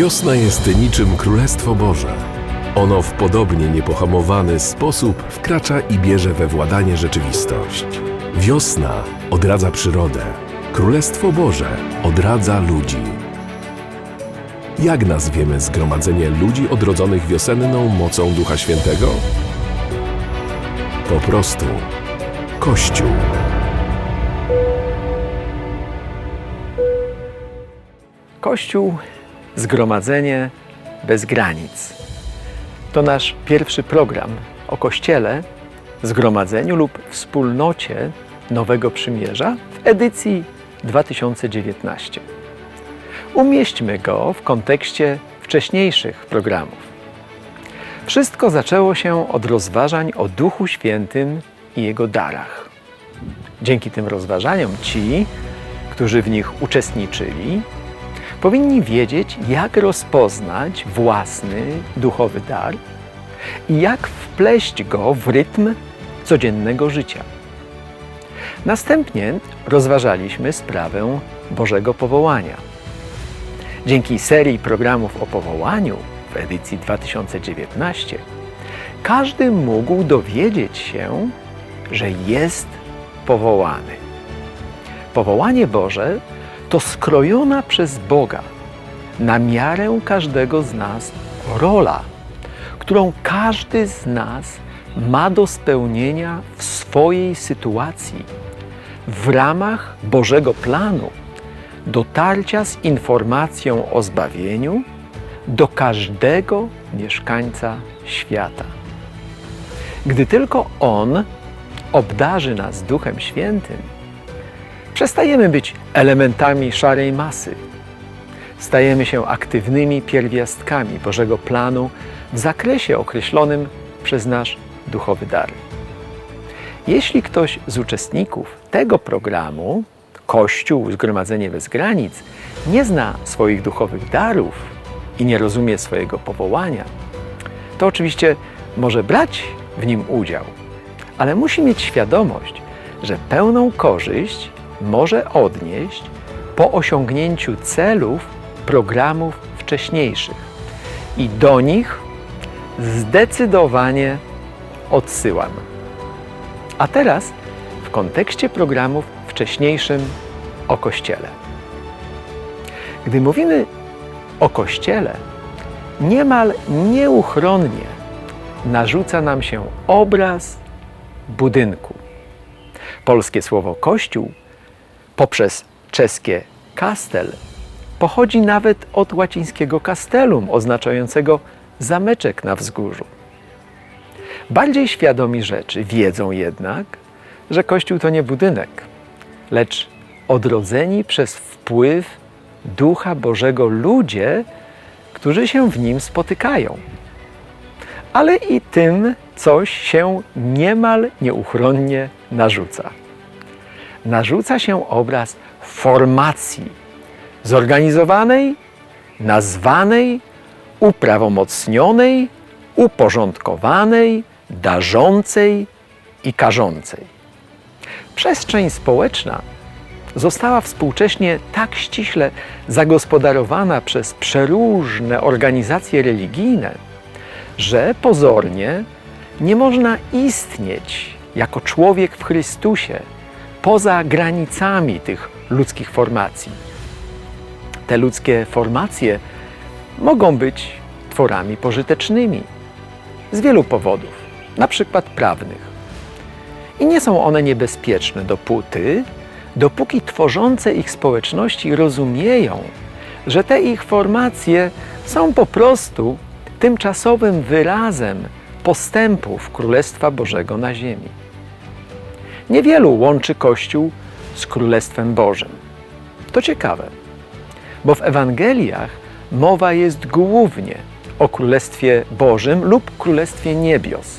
Wiosna jest niczym Królestwo Boże. Ono w podobnie niepohamowany sposób wkracza i bierze we władanie rzeczywistość. Wiosna odradza przyrodę. Królestwo Boże odradza ludzi. Jak nazwiemy zgromadzenie ludzi odrodzonych wiosenną mocą Ducha Świętego? Po prostu Kościół. Kościół, zgromadzenie bez granic. To nasz pierwszy program o Kościele, zgromadzeniu lub wspólnocie Nowego Przymierza w edycji 2019. Umieśćmy go w kontekście wcześniejszych programów. Wszystko zaczęło się od rozważań o Duchu Świętym i Jego darach. Dzięki tym rozważaniom ci, którzy w nich uczestniczyli, powinni wiedzieć, jak rozpoznać własny duchowy dar i jak wpleść go w rytm codziennego życia. Następnie rozważaliśmy sprawę Bożego powołania. Dzięki serii programów o powołaniu w edycji 2019 każdy mógł dowiedzieć się, że jest powołany. Powołanie Boże to skrojona przez Boga na miarę każdego z nas rola, którą każdy z nas ma do spełnienia w swojej sytuacji w ramach Bożego planu dotarcia z informacją o zbawieniu do każdego mieszkańca świata. Gdy tylko On obdarzy nas Duchem Świętym, przestajemy być elementami szarej masy. Stajemy się aktywnymi pierwiastkami Bożego planu w zakresie określonym przez nasz duchowy dar. Jeśli ktoś z uczestników tego programu, Kościół Zgromadzenie bez granic, nie zna swoich duchowych darów i nie rozumie swojego powołania, to oczywiście może brać w nim udział, ale musi mieć świadomość, że pełną korzyść może odnieść po osiągnięciu celów programów wcześniejszych i do nich zdecydowanie odsyłam. A teraz w kontekście programów wcześniejszym o Kościele. Gdy mówimy o Kościele, niemal nieuchronnie narzuca nam się obraz budynku. Polskie słowo kościół poprzez czeskie kastel pochodzi nawet od łacińskiego castellum, oznaczającego zameczek na wzgórzu. Bardziej świadomi rzeczy wiedzą jednak, że kościół to nie budynek, lecz odrodzeni przez wpływ Ducha Bożego ludzie, którzy się w nim spotykają. Ale i tym coś się niemal nieuchronnie narzuca. Narzuca się obraz formacji zorganizowanej, nazwanej, uprawomocnionej, uporządkowanej, darzącej i karzącej. Przestrzeń społeczna została współcześnie tak ściśle zagospodarowana przez przeróżne organizacje religijne, że pozornie nie można istnieć jako człowiek w Chrystusie poza granicami tych ludzkich formacji. Te ludzkie formacje mogą być tworami pożytecznymi z wielu powodów, na przykład prawnych. I nie są one niebezpieczne dopóty, dopóki tworzące ich społeczności rozumieją, że te ich formacje są po prostu tymczasowym wyrazem postępów Królestwa Bożego na ziemi. Niewielu łączy Kościół z Królestwem Bożym. To ciekawe, bo w Ewangeliach mowa jest głównie o Królestwie Bożym lub Królestwie Niebios.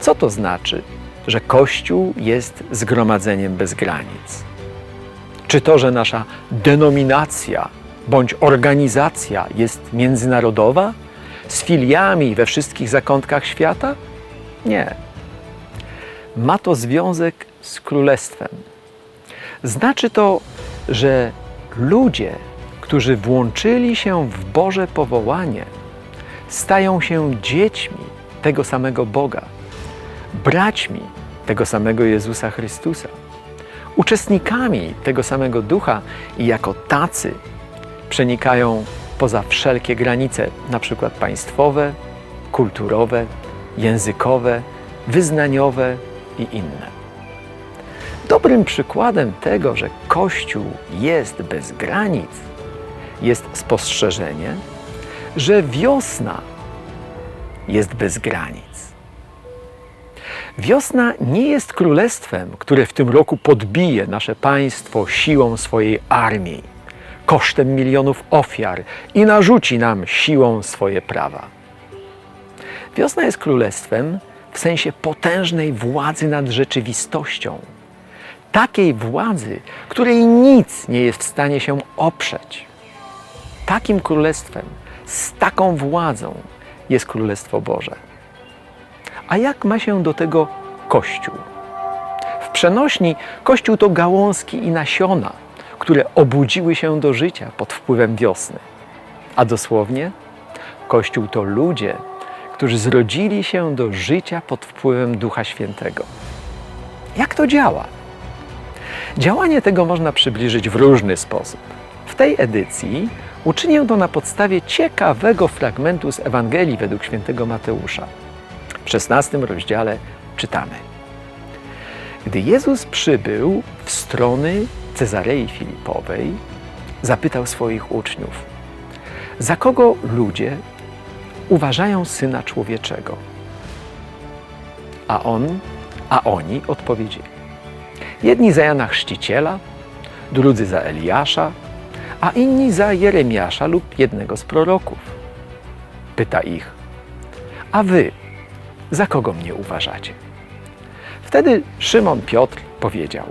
Co to znaczy, że Kościół jest zgromadzeniem bez granic? Czy to, że nasza denominacja bądź organizacja jest międzynarodowa, z filiami we wszystkich zakątkach świata? Nie. Ma to związek z królestwem. Znaczy to, że ludzie, którzy włączyli się w Boże powołanie, stają się dziećmi tego samego Boga, braćmi tego samego Jezusa Chrystusa, uczestnikami tego samego ducha i jako tacy przenikają poza wszelkie granice, na przykład państwowe, kulturowe, językowe, wyznaniowe i inne. Dobrym przykładem tego, że Kościół jest bez granic, jest spostrzeżenie, że wiosna jest bez granic. Wiosna nie jest królestwem, które w tym roku podbije nasze państwo siłą swojej armii, kosztem milionów ofiar i narzuci nam siłą swoje prawa. Wiosna jest królestwem w sensie potężnej władzy nad rzeczywistością. Takiej władzy, której nic nie jest w stanie się oprzeć. Takim królestwem, z taką władzą jest Królestwo Boże. A jak ma się do tego Kościół? W przenośni Kościół to gałązki i nasiona, które obudziły się do życia pod wpływem wiosny. A dosłownie Kościół to ludzie, którzy zrodzili się do życia pod wpływem Ducha Świętego. Jak to działa? Działanie tego można przybliżyć w różny sposób. W tej edycji uczynię to na podstawie ciekawego fragmentu z Ewangelii według świętego Mateusza. W 16 rozdziale czytamy. Gdy Jezus przybył w strony Cezarei Filipowej, zapytał swoich uczniów: Za kogo ludzie uważają syna człowieczego? A on, a oni odpowiedzieli: Jedni za Jana Chrzciciela, drudzy za Eliasza, a inni za Jeremiasza lub jednego z proroków. Pyta ich: A wy za kogo mnie uważacie? Wtedy Szymon Piotr powiedział: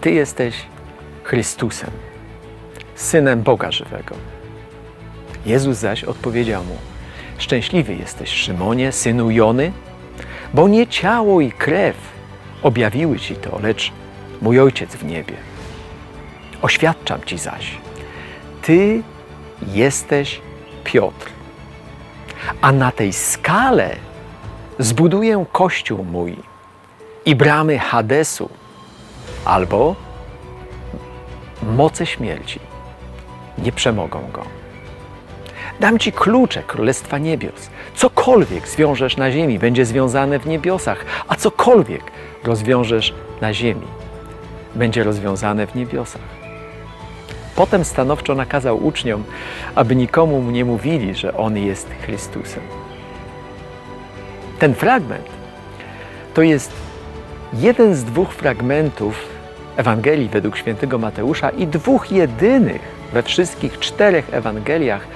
Ty jesteś Chrystusem, synem Boga żywego. Jezus zaś odpowiedział mu: Szczęśliwy jesteś, Szymonie, synu Jony, bo nie ciało i krew objawiły ci to, lecz mój Ojciec w niebie. Oświadczam ci zaś, ty jesteś Piotr, a na tej skale zbuduję kościół mój i bramy Hadesu albo moce śmierci nie przemogą go. Dam ci klucze Królestwa Niebios. Cokolwiek zwiążesz na ziemi, będzie związane w niebiosach, a cokolwiek rozwiążesz na ziemi, będzie rozwiązane w niebiosach. Potem stanowczo nakazał uczniom, aby nikomu mu nie mówili, że on jest Chrystusem. Ten fragment to jest jeden z dwóch fragmentów Ewangelii według świętego Mateusza i dwóch jedynych we wszystkich czterech Ewangeliach,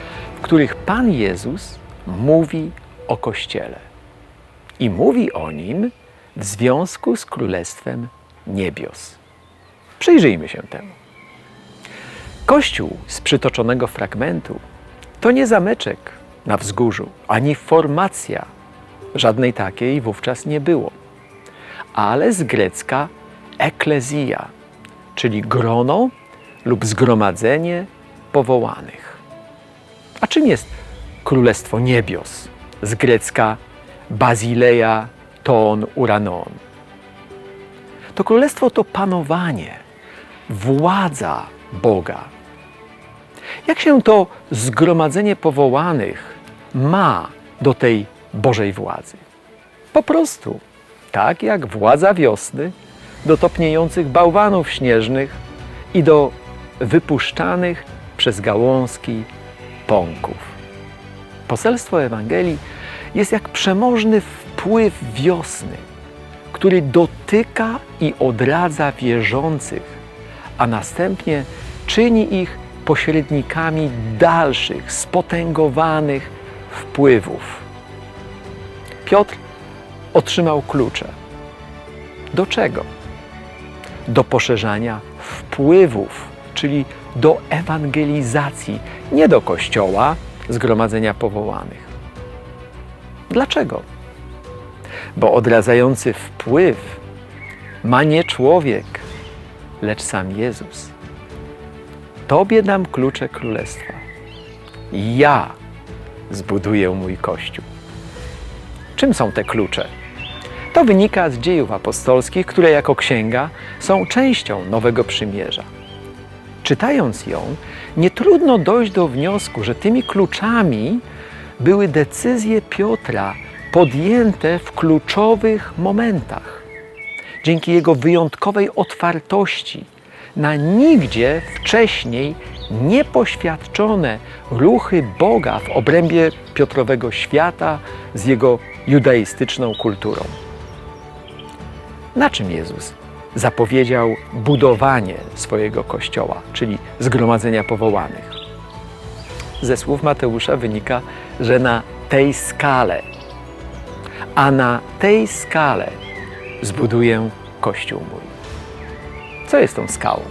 których Pan Jezus mówi o Kościele. I mówi o nim w związku z Królestwem Niebios. Przyjrzyjmy się temu. Kościół z przytoczonego fragmentu to nie zameczek na wzgórzu, ani formacja. Żadnej takiej wówczas nie było. Ale z grecka eklezja, czyli grono lub zgromadzenie powołanych. A czym jest Królestwo Niebios? Z grecka Bazileia ton uranon. To królestwo to panowanie, władza Boga. Jak się to zgromadzenie powołanych ma do tej Bożej władzy? Po prostu, tak jak władza wiosny do topniejących bałwanów śnieżnych i do wypuszczanych przez gałązki Poselstwo Ewangelii jest jak przemożny wpływ wiosny, który dotyka i odradza wierzących, a następnie czyni ich pośrednikami dalszych, spotęgowanych wpływów. Piotr otrzymał klucze. Do czego? Do poszerzania wpływów, czyli do ewangelizacji, nie do kościoła, zgromadzenia powołanych. Dlaczego? Bo odradzający wpływ ma nie człowiek, lecz sam Jezus. Tobie dam klucze królestwa. Ja zbuduję mój kościół. Czym są te klucze? To wynika z dziejów apostolskich, które jako księga są częścią Nowego Przymierza. Czytając ją, nie trudno dojść do wniosku, że tymi kluczami były decyzje Piotra podjęte w kluczowych momentach. Dzięki jego wyjątkowej otwartości na nigdzie wcześniej niepoświadczone ruchy Boga w obrębie Piotrowego świata z jego judaistyczną kulturą. Na czym Jezus zapowiedział budowanie swojego kościoła, czyli zgromadzenia powołanych? Ze słów Mateusza wynika, że na tej skale, a na tej skale zbuduję kościół mój. Co jest tą skałą?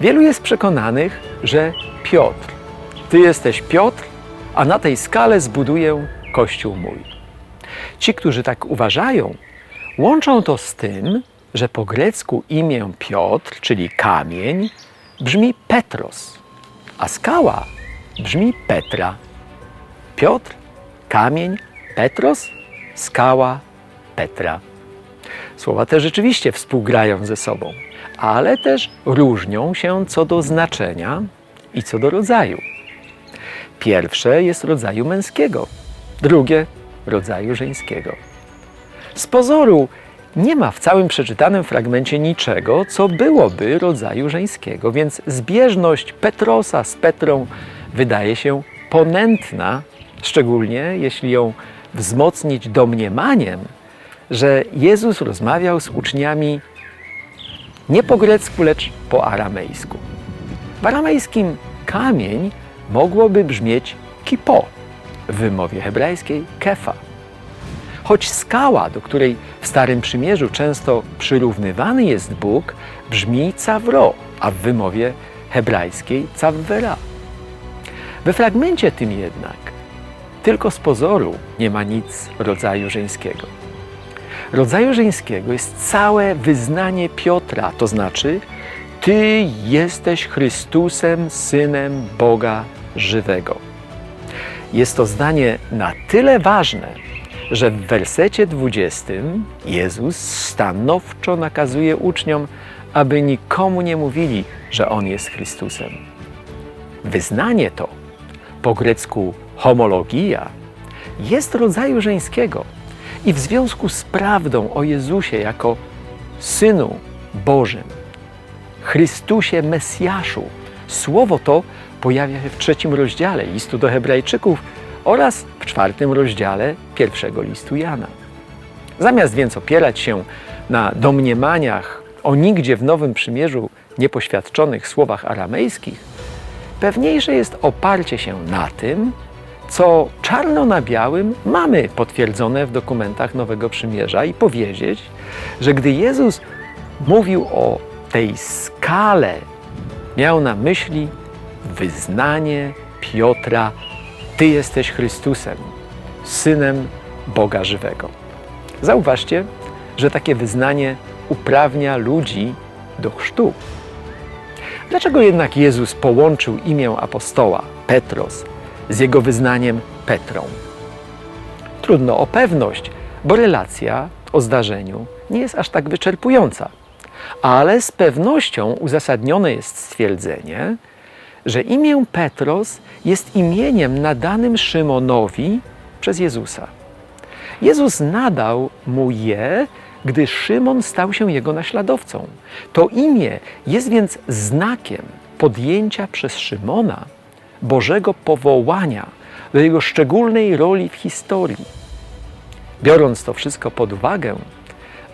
Wielu jest przekonanych, że Piotr, ty jesteś Piotr, a na tej skale zbuduję kościół mój. Ci, którzy tak uważają, łączą to z tym, że po grecku imię Piotr, czyli kamień, brzmi Petros, a skała brzmi Petra. Piotr, kamień, Petros, skała, Petra. Słowa te rzeczywiście współgrają ze sobą, ale też różnią się co do znaczenia i co do rodzaju. Pierwsze jest rodzaju męskiego, drugie rodzaju żeńskiego. Z pozoru nie ma w całym przeczytanym fragmencie niczego, co byłoby rodzaju żeńskiego, więc zbieżność Petrosa z Petrą wydaje się ponętna, szczególnie jeśli ją wzmocnić domniemaniem, że Jezus rozmawiał z uczniami nie po grecku, lecz po aramejsku. W aramejskim kamień mogłoby brzmieć kipo, w wymowie hebrajskiej kefa. Choć skała, do której w Starym Przymierzu często przyrównywany jest Bóg, brzmi cawro, a w wymowie hebrajskiej cawwera. We fragmencie tym jednak tylko z pozoru nie ma nic rodzaju żeńskiego. Rodzaju żeńskiego jest całe wyznanie Piotra, to znaczy Ty jesteś Chrystusem, Synem Boga żywego. Jest to zdanie na tyle ważne, że w wersecie 20 Jezus stanowczo nakazuje uczniom, aby nikomu nie mówili, że On jest Chrystusem. Wyznanie to, po grecku homologia, jest rodzaju żeńskiego i w związku z prawdą o Jezusie jako Synu Bożym, Chrystusie Mesjaszu, słowo to pojawia się w trzecim rozdziale listu do Hebrajczyków oraz w czwartym rozdziale pierwszego listu Jana. Zamiast więc opierać się na domniemaniach o nigdzie w Nowym Przymierzu niepoświadczonych słowach aramejskich, pewniejsze jest oparcie się na tym, co czarno na białym mamy potwierdzone w dokumentach Nowego Przymierza i powiedzieć, że gdy Jezus mówił o tej skale, miał na myśli wyznanie Piotra: Ty jesteś Chrystusem, synem Boga żywego. Zauważcie, że takie wyznanie uprawnia ludzi do chrztu. Dlaczego jednak Jezus połączył imię apostoła Petros z jego wyznaniem Petrą? Trudno o pewność, bo relacja o zdarzeniu nie jest aż tak wyczerpująca. Ale z pewnością uzasadnione jest stwierdzenie, że imię Petros jest imieniem nadanym Szymonowi przez Jezusa. Jezus nadał mu je, gdy Szymon stał się jego naśladowcą. To imię jest więc znakiem podjęcia przez Szymona Bożego powołania do jego szczególnej roli w historii. Biorąc to wszystko pod uwagę,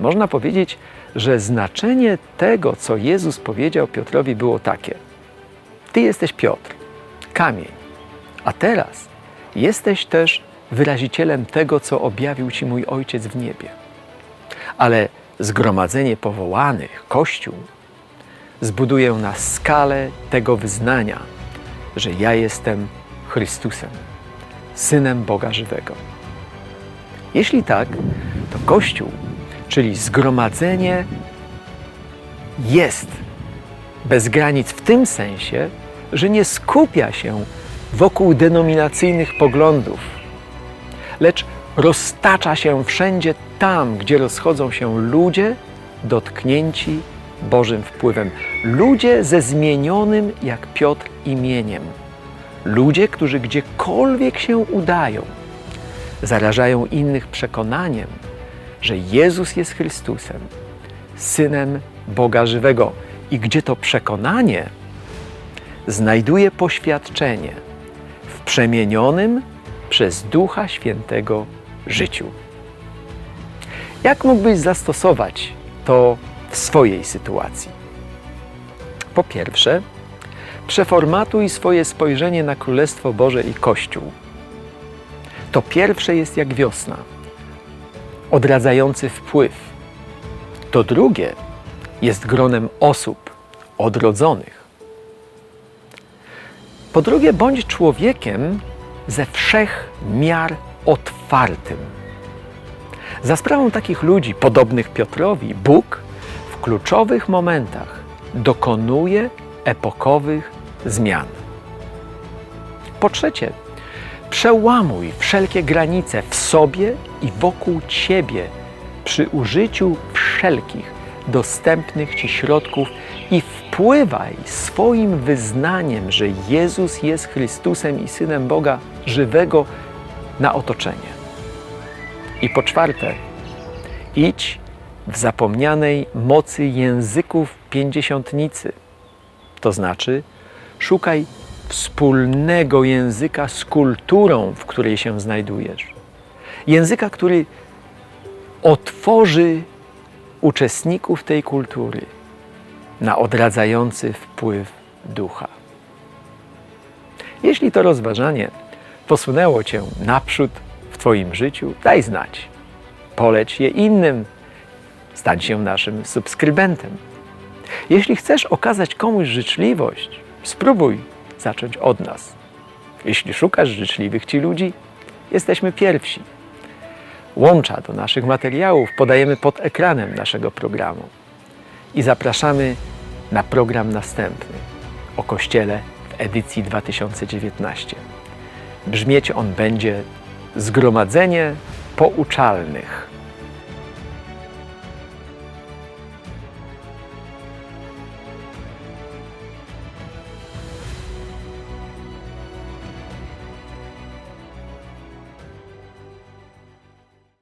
można powiedzieć, że znaczenie tego, co Jezus powiedział Piotrowi, było takie: Ty jesteś Piotr, kamień, a teraz jesteś też wyrazicielem tego, co objawił Ci mój Ojciec w niebie. Ale zgromadzenie powołanych, Kościół, zbuduję na skalę tego wyznania, że ja jestem Chrystusem, Synem Boga żywego. Jeśli tak, to Kościół, czyli zgromadzenie, jest Bez granic w tym sensie, że nie skupia się wokół denominacyjnych poglądów, lecz roztacza się wszędzie tam, gdzie rozchodzą się ludzie dotknięci Bożym wpływem. Ludzie ze zmienionym, jak Piotr, imieniem. Ludzie, którzy gdziekolwiek się udają, zarażają innych przekonaniem, że Jezus jest Chrystusem, Synem Boga żywego. I gdzie to przekonanie znajduje poświadczenie w przemienionym przez Ducha Świętego życiu. Jak mógłbyś zastosować to w swojej sytuacji? Po pierwsze, przeformatuj swoje spojrzenie na Królestwo Boże i Kościół. To pierwsze jest jak wiosna, odradzający wpływ. To drugie jest gronem osób odrodzonych. Po drugie, bądź człowiekiem ze wszech miar otwartym. Za sprawą takich ludzi, podobnych Piotrowi, Bóg w kluczowych momentach dokonuje epokowych zmian. Po trzecie, przełamuj wszelkie granice w sobie i wokół ciebie przy użyciu wszelkich dostępnych ci środków i wpływaj swoim wyznaniem, że Jezus jest Chrystusem i Synem Boga żywego na otoczenie. I po czwarte, idź w zapomnianej mocy języków pięćdziesiątnicy. To znaczy, szukaj wspólnego języka z kulturą, w której się znajdujesz. Języka, który otworzy uczestników tej kultury na odradzający wpływ ducha. Jeśli to rozważanie posunęło Cię naprzód w Twoim życiu, daj znać. Poleć je innym. Stań się naszym subskrybentem. Jeśli chcesz okazać komuś życzliwość, spróbuj zacząć od nas. Jeśli szukasz życzliwych Ci ludzi, jesteśmy pierwsi. Łącza do naszych materiałów podajemy pod ekranem naszego programu. I zapraszamy na program następny o Kościele w edycji 2019. Brzmieć on będzie Zgromadzenie Pouczalnych.